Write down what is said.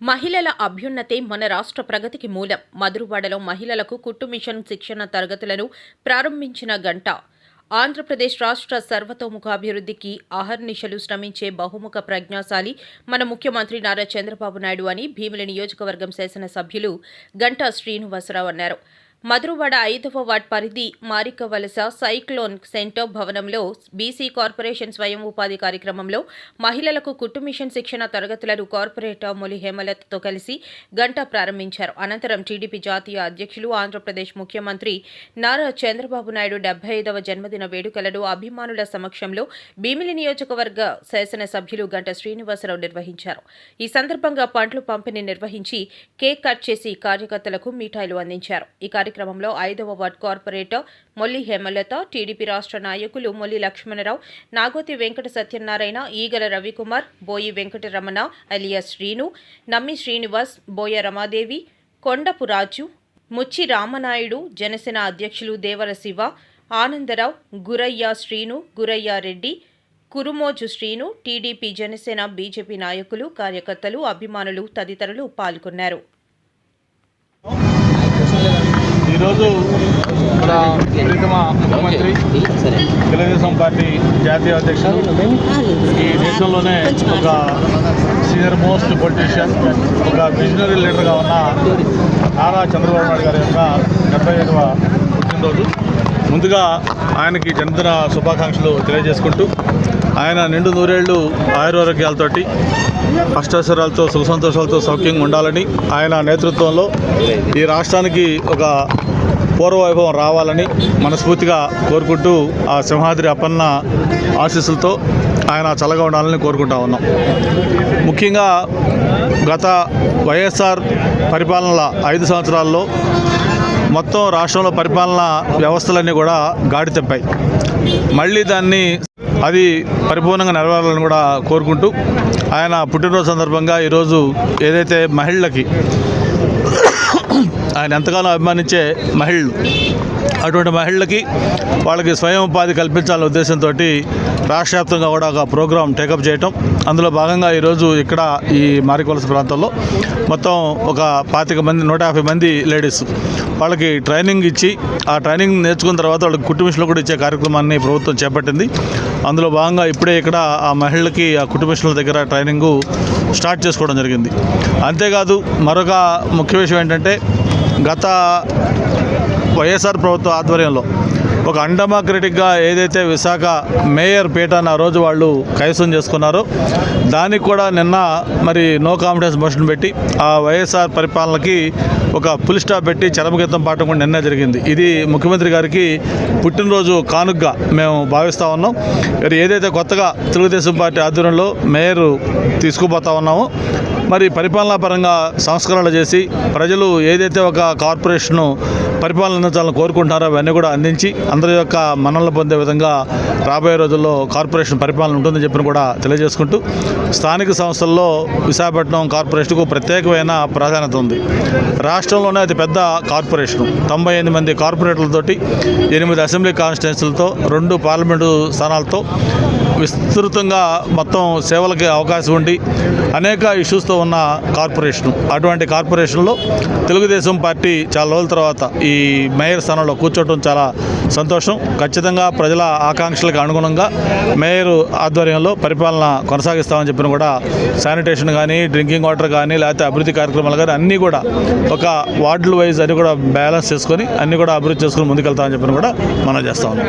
మహిళల అభ్యున్నతే మన రాష్ట్ర ప్రగతికి మూలం. మధురవాడలో మహిళలకు కుట్టు మిషన్ శిక్షణ తరగతులను ప్రారంభించిన గంట. ఆంధ్రప్రదేశ్ రాష్ట్ర సర్వతోముఖాభివృద్ధికి అహర్నిశలు శ్రమించే బహుముఖ ప్రజ్ఞాశాలి మన ముఖ్యమంత్రి నారా చంద్రబాబు నాయుడు అని భీమిలి నియోజకవర్గం శాసనసభ్యులు గంటా శ్రీనివాసరావు అన్నారు. మధురవాడ ఐదవ వార్డ్ పరిధి మారికవలస సైక్లోన్ సెంటర్ భవనంలో బీసీ కార్పొరేషన్ స్వయం ఉపాధి కార్యక్రమంలో మహిళలకు కుట్టు మిషన్ శిక్షణ తరగతులను కార్పొరేటర్ మొలి హేమలత్తో కలిసి గంట ప్రారంభించారు. అనంతరం టీడీపీ జాతీయ అధ్యక్షులు ఆంధ్రప్రదేశ్ ముఖ్యమంత్రి నారా చంద్రబాబు నాయుడు డెబ్బై ఐదవ జన్మదిన వేడుకలను అభిమానుల సమక్షంలో భీమిలి నియోజకవర్గ శాసనసభ్యులు గంట శ్రీనివాసరావు నిర్వహించారు. ఈ సందర్భంగా పండ్లు పంపిణీ నిర్వహించి కేక్ కట్ చేసి కార్యకర్తలకు మిఠాయిలు అందించారు. ఈ కార్యక్రమంలో ఐదవ ward corporator Molli Hemalatha TDP రాష్ట్ర నాయకులు మొల్లి లక్ష్మణరావు నాగోతి వెంకట సత్యనారాయణ ఈగల రవికుమార్ బోయి వెంకటరమణ అలియా శ్రీను నమ్మి శ్రీనివాస్ బోయ రమాదేవి కొండపు రాజు ముచ్చి రామనాయుడు జనసేన అధ్యక్షులు దేవర శివ ఆనందరావు గురయ్య శ్రీను గురయ్య రెడ్డి కురుమోజు శ్రీను టీడీపీ జనసేన బీజేపీ నాయకులు కార్యకర్తలు అభిమానులు తదితరులు పాల్గొన్నారు. ఈరోజు మన ప్రీతమ ముఖ్యమంత్రి తెలుగుదేశం పార్టీ జాతీయ అధ్యక్షుడు. ఈ దేశంలోనే ఒక సీనియర్ మోస్ట్ పొలిటీషియన్ ఒక విజనరీ లీడర్గా ఉన్న నారా చంద్రబాబు నాయుడు గారి యొక్క డెబ్బై ఐదవ రోజు ముందుగా ఆయనకి జన్మదిన శుభాకాంక్షలు తెలియజేసుకుంటూ ఆయన నిండు నూరేళ్ళు ఆయురారోగ్యాలతోటి అష్టాశ్వరాలతో సుఖ సంతోషాలతో సౌఖ్యంగా ఉండాలని ఆయన నేతృత్వంలో ఈ రాష్ట్రానికి ఒక పూర్వవైభవం రావాలని మనస్ఫూర్తిగా కోరుకుంటూ ఆ సింహాద్రి అప్పన్న ఆశీస్సులతో ఆయన చల్లగా ఉండాలని కోరుకుంటా ఉన్నాం. ముఖ్యంగా గత వైఎస్ఆర్ పరిపాలనల ఐదు సంవత్సరాల్లో మొత్తం రాష్ట్రంలో పరిపాలన వ్యవస్థలన్నీ కూడా గాడి తెప్పాయి. మళ్ళీ దాన్ని అది పరిపూర్ణంగా నెరవేరాలని కూడా కోరుకుంటూ ఆయన పుట్టినరోజు సందర్భంగా ఈరోజు ఏదైతే మహిళలకి ఆయన ఎంతగానో అభిమానించే మహిళలు. అటువంటి మహిళలకి వాళ్ళకి స్వయం ఉపాధి కల్పించాలనే ఉద్దేశంతో రాష్ట్ర వ్యాప్తంగా కూడా ఒక ప్రోగ్రాం టేకప్ చేయటం. అందులో భాగంగా ఈరోజు ఇక్కడ ఈ మారికొలస ప్రాంతంలో మొత్తం ఒక పాతిక మంది నూట యాభై మంది లేడీస్ వాళ్ళకి ట్రైనింగ్ ఇచ్చి ఆ ట్రైనింగ్ నేర్చుకున్న తర్వాత వాళ్ళకి కుట్టు కూడా ఇచ్చే కార్యక్రమాన్ని ప్రభుత్వం చేపట్టింది. అందులో భాగంగా ఇప్పుడే ఇక్కడ ఆ మహిళలకి ఆ కుట్టు దగ్గర ట్రైనింగు స్టార్ట్ చేసుకోవడం జరిగింది. అంతేకాదు మరొక ముఖ్య విషయం ఏంటంటే గత వైఎస్ఆర్ ప్రభుత్వ ఆధ్వర్యంలో ఒక అండమాక్రెటిక్గా ఏదైతే విశాఖ మేయర్ పీఠాన్ని ఆ రోజు వాళ్ళు కైసం చేసుకున్నారో దానికి కూడా నిన్న మరి నో కాన్ఫిడెన్స్ మోషన్ పెట్టి ఆ వైఎస్ఆర్ పరిపాలనకి ఒక పులి స్టాప్ పెట్టి చరమగీతం పాఠం కూడా నిన్న జరిగింది. ఇది ముఖ్యమంత్రి గారికి పుట్టినరోజు కానుగ్గా మేము భావిస్తూ ఉన్నాం. మరి ఏదైతే కొత్తగా తెలుగుదేశం పార్టీ ఆధ్వర్యంలో మేయర్ తీసుకుపోతా ఉన్నామో మరి పరిపాలనా పరంగా సంస్కరణలు చేసి ప్రజలు ఏదైతే ఒక కార్పొరేషను పరిపాలన అందించాలని కోరుకుంటున్నారో అవన్నీ కూడా అందించి అందరి యొక్క మన్నలు పొందే విధంగా రాబోయే రోజుల్లో కార్పొరేషన్ పరిపాలన ఉంటుందని చెప్పిన కూడా తెలియజేసుకుంటూ స్థానిక సంస్థల్లో విశాఖపట్నం కార్పొరేషన్కు ప్రత్యేకమైన ప్రాధాన్యత ఉంది. రాష్ట్రంలోనే అతి పెద్ద కార్పొరేషన్. తొంభై ఎనిమిది మంది కార్పొరేటర్లతోటి ఎనిమిది అసెంబ్లీ కాన్స్టిట్యున్సీలతో రెండు పార్లమెంటు స్థానాలతో విస్తృతంగా మొత్తం సేవలకి అవకాశం ఉండి అనేక ఇష్యూస్తో ఉన్న కార్పొరేషన్. అటువంటి కార్పొరేషన్లో తెలుగుదేశం పార్టీ చాలా రోజుల తర్వాత ఈ మేయర్ స్థానంలో కూర్చోవడం చాలా సంతోషం. ఖచ్చితంగా ప్రజల ఆకాంక్షలకు అనుగుణంగా మేయర్ ఆధ్వర్యంలో పరిపాలన కొనసాగిస్తామని చెప్పిన కూడా శానిటేషన్ కానీ డ్రింకింగ్ వాటర్ కానీ లేకపోతే అభివృద్ధి కార్యక్రమాలు కానీ అన్నీ కూడా ఒక వార్డుల వైజ్ అన్ని కూడా బ్యాలెన్స్ చేసుకొని అన్నీ కూడా అభివృద్ధి చేసుకొని ముందుకెళ్తామని చెప్పిన కూడా మనం చేస్తా ఉన్నాం.